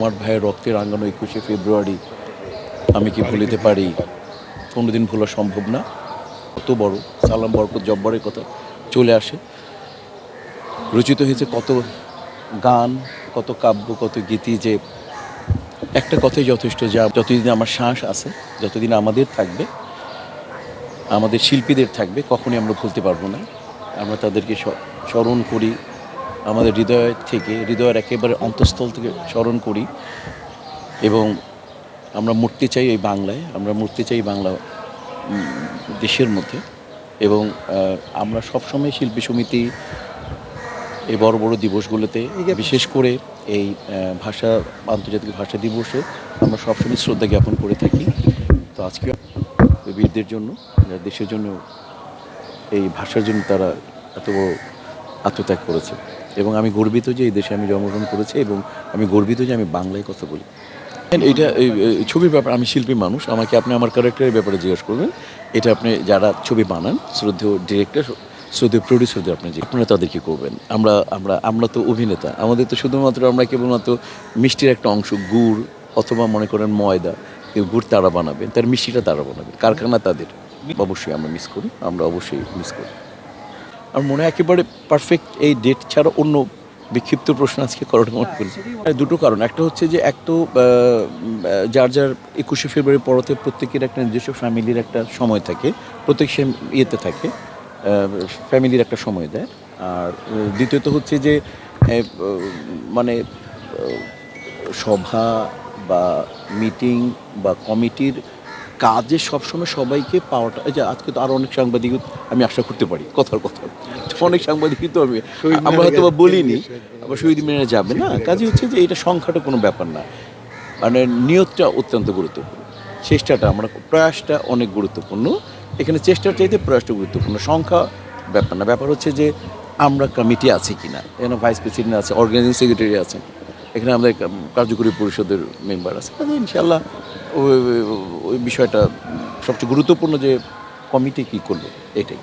আমার ভাইয়ের রক্তের রাঙ্গানো একুশে ফেব্রুয়ারি আমি কি ভুলিতে পারি? কোনোদিন ভোলা সম্ভব না। কত বড় সালাম বরকত, জব্বরের কথা চলে আসে। রচিত হয়েছে কত গান, কত কাব্য, কত গীতি যে একটা কথাই যথেষ্ট যা যতদিন আমার শ্বাস আছে, যতদিন আমাদের থাকবে, আমাদের শিল্পীদের থাকবে, কখনই আমরা ভুলতে পারব না। আমরা তাদেরকে স্মরণ করি আমাদের হৃদয় থেকে হৃদয়ের একেবারে অন্তঃস্থল থেকে স্মরণ করি এবং আমরা মূর্তি চাই এই বাংলায় আমরা মূর্তি চাই বাংলা দেশের মধ্যে এবং আমরা সবসময় শিল্পী সমিতি এই বড় বড় দিবসগুলোতে বিশেষ করে এই ভাষা আন্তর্জাতিক ভাষা দিবসে আমরা সবসময় শ্রদ্ধা জ্ঞাপন করে থাকি। তো আজকে বীরদের জন্য দেশের জন্য এই ভাষার জন্য তারা এত বড় আত্মত্যাগ করেছে। এবং আমি গর্বিত যে এই দেশে আমি জন্মগ্রহণ করেছি এবং আমি গর্বিত যে আমি বাংলায় কথা বলি। এইটা, এই এই ছবির ব্যাপার, আমি শিল্পী মানুষ, আমাকে আপনি আমার ক্যারেক্টারের ব্যাপারে জিজ্ঞেস করবেন। এটা আপনি যারা ছবি বানান, শ্রদ্ধেয় ডিরেক্টর শ্রদ্ধেয় প্রডিউসারদের আপনি যে আপনারা তাদের কী করবেন। আমরা আমরা আমরা তো অভিনেতা। আমাদের তো শুধুমাত্র আমরা কেবলমাত্র মিষ্টির একটা অংশ, গুড়, অথবা মনে করেন ময়দা কেউ গুড় তারা বানাবেন তার মিষ্টিটা তারা বানাবেন কারখানা তাদের। অবশ্যই আমরা মিস করি, আমরা অবশ্যই মিস করি। আমার মনে একেবারে পারফেক্ট এই ডেট ছাড়া অন্য বিক্ষিপ্ত প্রশ্ন আজকে করাটা মনে করি। হ্যাঁ, দুটো কারণ। একটা হচ্ছে যে এক তো যার যার একুশে ফেব্রুয়ারি পরতে প্রত্যেকের একটা নিজস্ব ফ্যামিলির একটা সময় থাকে প্রত্যেক সে ইয়েতে থাকে ফ্যামিলির একটা সময় দেয়। আর দ্বিতীয়ত হচ্ছে যে মানে সভা বা মিটিং বা কমিটির কাজে সবসময় সবাইকে পাওয়াটা এই যে আজকে তো আরও অনেক সাংবাদিক আমি আশা করতে পারি কথার কথা। অনেক সাংবাদিকই তো আমি আমরা হয়তো বা বলিনি আবার শহীদ মিনারে যাবে না? কাজে হচ্ছে যে এটা সংখ্যাটা কোনো ব্যাপার না। মানে নিয়তটা অত্যন্ত গুরুত্বপূর্ণ। চেষ্টাটা আমরা প্রয়াসটা অনেক গুরুত্বপূর্ণ। এখানে চেষ্টার চাইতে প্রয়াসটা গুরুত্বপূর্ণ। সংখ্যা ব্যাপার না। ব্যাপার হচ্ছে যে আমরা কমিটি আছি কিনা? এখানে ভাইস প্রেসিডেন্ট আছে অর্গানাইজিং সেক্রেটারি আছেন এখানে আমাদের কার্যকরী পরিষদের মেম্বার আছে। ইনশাল্লাহ ওই বিষয়টা সবচেয়ে গুরুত্বপূর্ণ যে কমিটি কী করবে, এটাই।